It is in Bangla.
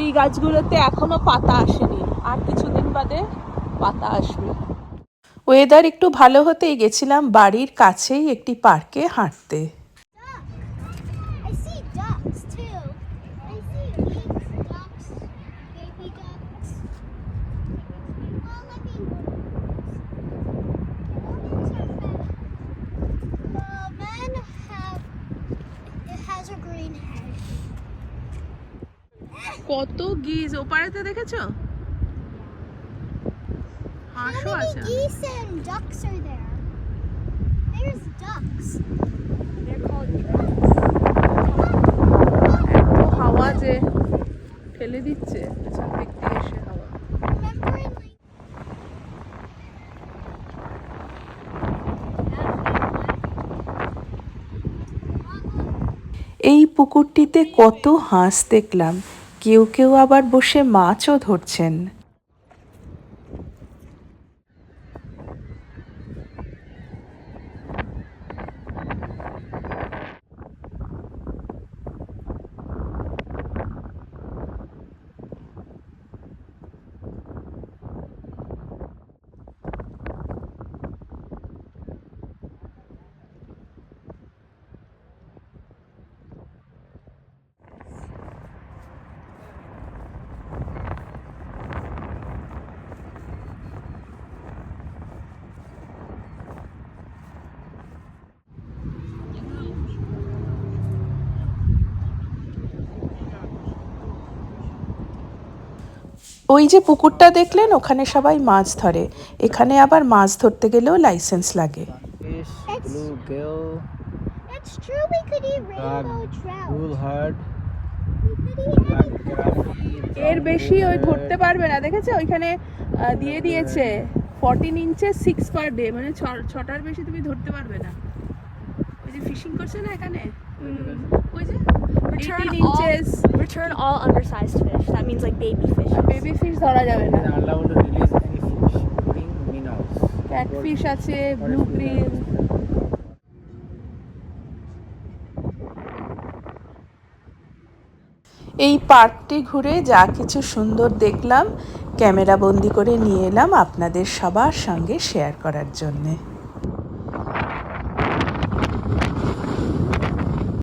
এই গাছগুলোতে এখনও পাতা আসেনি। আর কিছুদিন বাদে পাতা আসবে। ওয়েদার একটু ভালো হতেই গেছিলাম বাড়ির কাছেই একটি পার্কে হাঁটতে। কত গিজ ওপারেতে দেখেছ? হাঁসও আছে। ফেলে দিচ্ছে। এই পুকুরটিতে কত হাঁস দেখলাম। কেউ কেউ আবার বসে মাছও ধরছেন। ওই যে পুকুরটা দেখলেন ওখানে সবাই মাছ ধরে। এখানে আবার মাছ ধরতে গেলেও লাইসেন্স লাগে. এর বেশি ওই ধরতে পারবে না দেখেছ? ওইখানে দিয়ে দিয়েছে ফর্টিন ইঞ্চে সিক্স পার ডে মানে ছ- ছটার বেশি তুমি ধরতে পারবে না। ওই যে ফিশিং করছে না এখানে? ওই যে eighteen inches return all undersized fish. That means like baby fish. Baby fish ধরা যাবে না allowed to release any fish, including minnows. Catfish আছে ব্লু গ্রিন এই পার্কটি ঘুরে যা কিছু সুন্দর দেখলাম ক্যামেরা বন্দি করে নিয়ে এলাম আপনাদের সবার সঙ্গে শেয়ার করার জন্যে